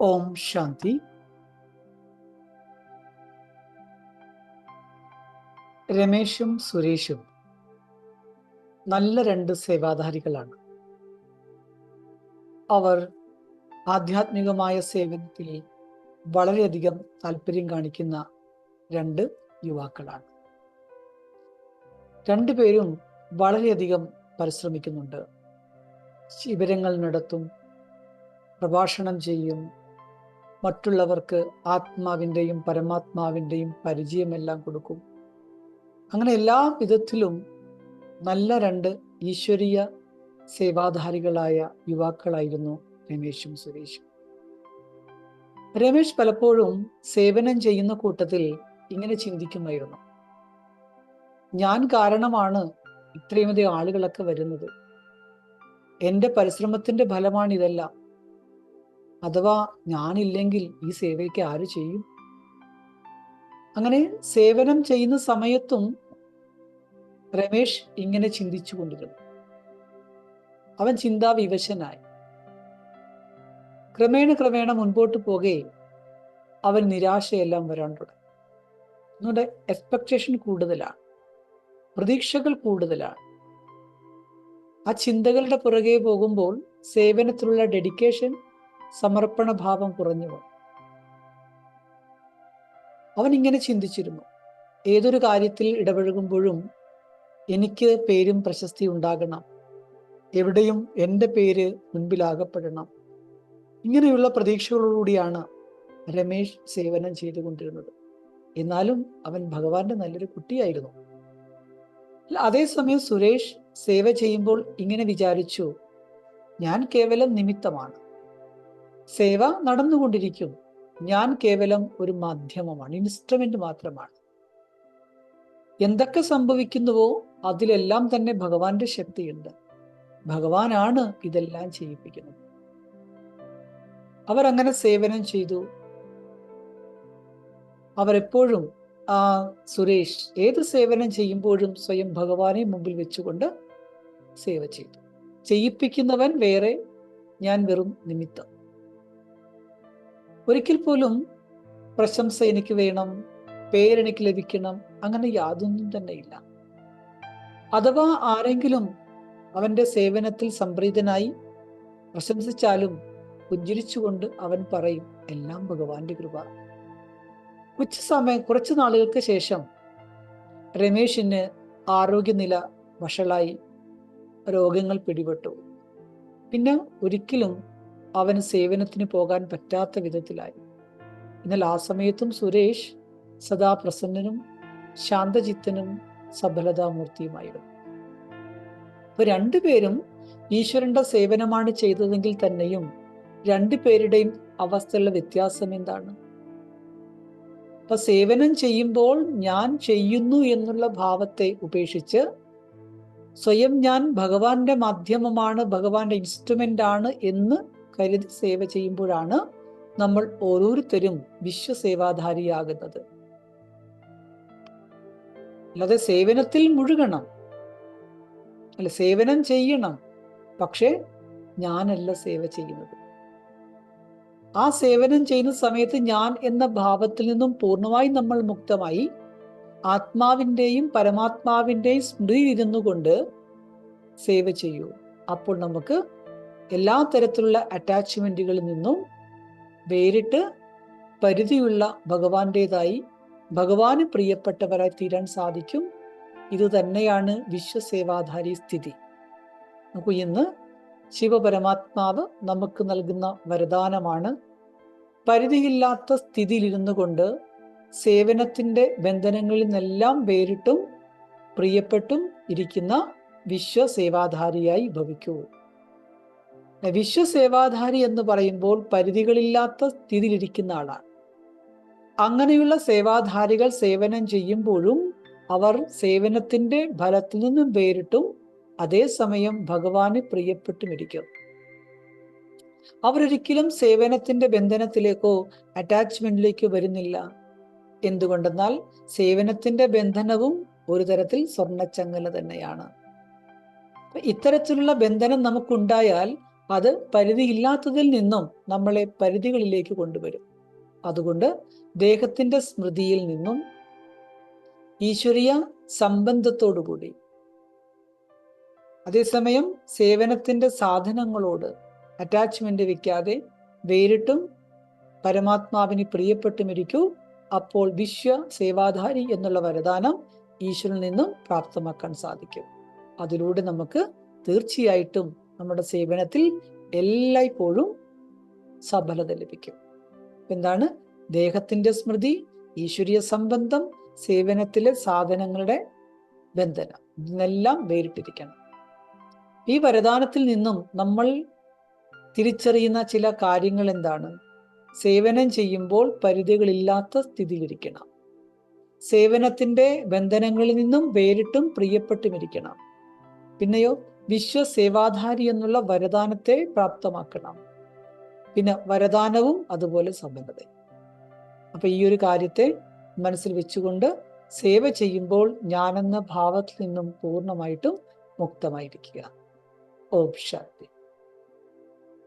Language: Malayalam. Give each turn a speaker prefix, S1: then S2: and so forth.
S1: ഓം ശാന്തി. രമേശും സുരേഷും നല്ല രണ്ട് സേവാധാരികളാണ്. അവർ ആധ്യാത്മികമായ സേവനത്തിൽ വളരെയധികം താല്പര്യം കാണിക്കുന്ന രണ്ട് യുവാക്കളാണ്. രണ്ടുപേരും വളരെയധികം പരിശ്രമിക്കുന്നുണ്ട്. ശിബിരങ്ങൾ നടത്തും പ്രഭാഷണം ചെയ്യും മറ്റുള്ളവർക്ക് ആത്മാവിന്റെയും പരമാത്മാവിന്റെയും പരിചയമെല്ലാം കൊടുക്കും. അങ്ങനെ എല്ലാ വിധത്തിലും നല്ല രണ്ട് ഈശ്വരീയ സേവാധാരികളായ യുവാക്കളായിരുന്നു രമേശും സുരേഷും. രമേശ് പലപ്പോഴും സേവനം ചെയ്യുന്ന കൂട്ടത്തിൽ ഇങ്ങനെ ചിന്തിക്കുമായിരുന്നു. ഞാൻ കാരണമാണ് ഇത്രയുമധികം ആളുകളൊക്കെ വരുന്നത്. എന്റെ പരിശ്രമത്തിന്റെ ഫലമാണ് ഇതെല്ലാം അഥവാ ഞാനില്ലെങ്കിൽ ഈ സേവയ്ക്ക് ആര് ചെയ്യും? അങ്ങനെ സേവനം ചെയ്യുന്ന സമയത്തും രമേശ് ഇങ്ങനെ ചിന്തിച്ചു കൊണ്ടിരുന്നു. അവൻ ചിന്താവിവശനായി. ക്രമേണ ക്രമേണ മുൻപോട്ട് പോകെ അവൻ നിരാശയെല്ലാം വരാൻ തുടങ്ങി. നമ്മുടെ എക്സ്പെക്ടേഷൻ കൂടുതലാണ്. പ്രതീക്ഷകൾ കൂടുതലാണ്. ആ ചിന്തകളുടെ പുറകെ പോകുമ്പോൾ സേവനത്തിലുള്ള ഡെഡിക്കേഷൻ സമർപ്പണ ഭാവം കുറഞ്ഞവർ അവൻ ഇങ്ങനെ ചിന്തിച്ചിരുന്നു. ഏതൊരു കാര്യത്തിൽ ഇടപഴകുമ്പോഴും എനിക്ക് പേരും പ്രശസ്തി ഉണ്ടാകണം. എവിടെയും എന്റെ പേര് മുൻപിലാകപ്പെടണം. ഇങ്ങനെയുള്ള പ്രതീക്ഷകളോടുകൂടിയാണ് രമേശ് സേവനം ചെയ്തുകൊണ്ടിരുന്നത്. എന്നാലും അവൻ ഭഗവാന്റെ നല്ലൊരു കുട്ടിയായിരുന്നു. അതേസമയം സുരേഷ് സേവ ചെയ്യുമ്പോൾ ഇങ്ങനെ വിചാരിച്ചു ഞാൻ കേവലം നിമിത്തമാണ്. സേവ നടന്നുകൊണ്ടിരിക്കും ഞാൻ കേവലം ഒരു മാധ്യമമാണ് ഇൻസ്ട്രുമെന്റ് മാത്രമാണ്. എന്തൊക്കെ സംഭവിക്കുന്നുവോ അതിലെല്ലാം തന്നെ ഭഗവാന്റെ ശക്തിയുണ്ട്. ഭഗവാനാണ് ഇതെല്ലാം ചെയ്യിപ്പിക്കുന്നത്. അവർ അങ്ങനെ സേവനം ചെയ്തു. അവരെപ്പോഴും ആ സുരേഷ് ഏത് സേവനം ചെയ്യുമ്പോഴും സ്വയം ഭഗവാനെ മുമ്പിൽ വെച്ചുകൊണ്ട് സേവ ചെയ്തു. ചെയ്യിപ്പിക്കുന്നവൻ വേറെ ഞാൻ വെറും നിമിത്തം. ഒരിക്കൽ പോലും പ്രശംസ എനിക്ക് വേണം പേരെനിക്ക് ലഭിക്കണം അങ്ങനെ യാതൊന്നും തന്നെ ഇല്ല. അഥവാ ആരെങ്കിലും അവന്റെ സേവനത്തിൽ സംപ്രീതനായി പ്രശംസിച്ചാലും പുഞ്ചിരിച്ചുകൊണ്ട് അവൻ പറയും എല്ലാം ഭഗവാന്റെ കൃപ. ഉച്ച സമയം കുറച്ചു നാളുകൾക്ക് ശേഷം രമേശിന് ആരോഗ്യനില വഷളായി രോഗങ്ങൾ പിടിപെട്ടു. പിന്നെ ഒരിക്കലും അവന് സേവനത്തിന് പോകാൻ പറ്റാത്ത വിധത്തിലായി. എന്നാൽ ആ സമയത്തും സുരേഷ് സദാ പ്രസന്നനും ശാന്തചിത്തനും സഫലതാമൂർത്തിയുമായിരുന്നു അപ്പൊ രണ്ടുപേരും ഈശ്വരന്റെ സേവനമാണ് ചെയ്തതെങ്കിൽ തന്നെയും രണ്ടുപേരുടെയും അവസ്ഥയുള്ള വ്യത്യാസം എന്താണ്? അപ്പൊ സേവനം ചെയ്യുമ്പോൾ ഞാൻ ചെയ്യുന്നു എന്നുള്ള ഭാവത്തെ ഉപേക്ഷിച്ച് സ്വയം ഞാൻ ഭഗവാന്റെ മാധ്യമമാണ് ഭഗവാന്റെ ഇൻസ്ട്രുമെന്റ് ആണ് എന്ന് കരുതി സേവ ചെയ്യുമ്പോഴാണ് നമ്മൾ ഓരോരുത്തരും വിശ്വസേവാധാരിയാകുന്നത്. അല്ലാതെ സേവനത്തിൽ മുഴുകണം. അല്ല സേവനം ചെയ്യണം. പക്ഷേ ഞാനല്ല സേവ ചെയ്യുന്നത്. ആ സേവനം ചെയ്യുന്ന സമയത്ത് ഞാൻ എന്ന ഭാവത്തിൽ നിന്നും പൂർണമായി നമ്മൾ മുക്തമായി ആത്മാവിന്റെയും പരമാത്മാവിന്റെയും സ്മൃതിയിൽ ഇരുന്നു കൊണ്ട് സേവ ചെയ്യൂ. അപ്പോൾ നമുക്ക് എല്ലാ തരത്തിലുള്ള അറ്റാച്ച്മെന്റുകളിൽ നിന്നും വേറിട്ട് പരിധിയുള്ള ഭഗവാന്റേതായി ഭഗവാന് പ്രിയപ്പെട്ടവരായി തീരാൻ സാധിക്കും. ഇത് തന്നെയാണ് വിശ്വസേവാധാരി സ്ഥിതി. നമുക്ക് ഇന്ന് ശിവപരമാത്മാവ് നമുക്ക് നൽകുന്ന വരദാനമാണ്. പരിധിയില്ലാത്ത സ്ഥിതിയിലിരുന്നു കൊണ്ട് സേവനത്തിന്റെ ബന്ധനങ്ങളിൽ നിന്നെല്ലാം വേറിട്ടും പ്രിയപ്പെട്ടും ഇരിക്കുന്ന വിശ്വസേവാധാരിയായി ഭവിക്കൂ. വിശ്വസേവാധാരി എന്ന് പറയുമ്പോൾ പരിധികളില്ലാത്ത സ്ഥിതിയിലിരിക്കുന്ന ആളാണ്. അങ്ങനെയുള്ള സേവാധാരികൾ സേവനം ചെയ്യുമ്പോഴും അവർ സേവനത്തിന്റെ ഫലത്തിൽ നിന്നും വേറിട്ടും അതേസമയം ഭഗവാന് പ്രിയപ്പെട്ടുമിരിക്കും അവരൊരിക്കലും സേവനത്തിന്റെ ബന്ധനത്തിലേക്കോ അറ്റാച്ച്മെന്റിലേക്കോ വരുന്നില്ല. എന്തുകൊണ്ടെന്നാൽ സേവനത്തിന്റെ ബന്ധനവും ഒരു തരത്തിൽ സ്വർണച്ചങ്ങല തന്നെയാണ്. ഇത്തരത്തിലുള്ള ബന്ധനം നമുക്കുണ്ടായാൽ അത് പരിധിയില്ലാത്തതിൽ നിന്നും നമ്മളെ പരിധികളിലേക്ക് കൊണ്ടുവരും. അതുകൊണ്ട് ദേഹത്തിന്റെ സ്മൃതിയിൽ നിന്നും ഈശ്വരീയ സംബന്ധത്തോടുകൂടി. അതേസമയം സേവനത്തിന്റെ സാധനങ്ങളോട് അറ്റാച്ച്മെന്റ് വെക്കാതെ വേറിട്ടും പരമാത്മാവിന് പ്രിയപ്പെട്ടുമിരിക്കൂ. അപ്പോൾ വിശ്വ സേവാധാരി എന്നുള്ള വരദാനം ഈശ്വരനിൽ നിന്നും പ്രാപ്തമാക്കാൻ സാധിക്കും. അതിലൂടെ നമുക്ക് തീർച്ചയായിട്ടും നമ്മുടെ സേവനത്തിൽ എല്ലായ്പ്പോഴും സഫലത ലഭിക്കും. എന്താണ്? ദേഹത്തിന്റെ സ്മൃതി ഈശ്വരീയ സംബന്ധം സേവനത്തിലെ സാധനങ്ങളുടെ ബന്ധനം. ഇതിനെല്ലാം വേറിട്ടിരിക്കണം. ഈ വരദാനത്തിൽ നിന്നും നമ്മൾ തിരിച്ചറിയുന്ന ചില കാര്യങ്ങൾ എന്താണ്? സേവനം ചെയ്യുമ്പോൾ പരിധികളില്ലാത്ത സ്ഥിതിയിലിരിക്കണം. സേവനത്തിന്റെ ബന്ധനങ്ങളിൽ നിന്നും വേറിട്ടും പ്രിയപ്പെട്ടുമിരിക്കണം. പിന്നെയോ വിശ്വസേവാധാരി എന്നുള്ള വരദാനത്തെ പ്രാപ്തമാക്കണം. പിന്നെ വരദാനവും അതുപോലെ സമ്പന്നത. അപ്പൊ ഈ ഒരു കാര്യത്തെ മനസ്സിൽ വെച്ചുകൊണ്ട് സേവ ചെയ്യുമ്പോൾ ഞാനെന്ന ഭാവത്തിൽ നിന്നും പൂർണമായിട്ടും മുക്തമായിരിക്കുക. ഓം ശാന്തി.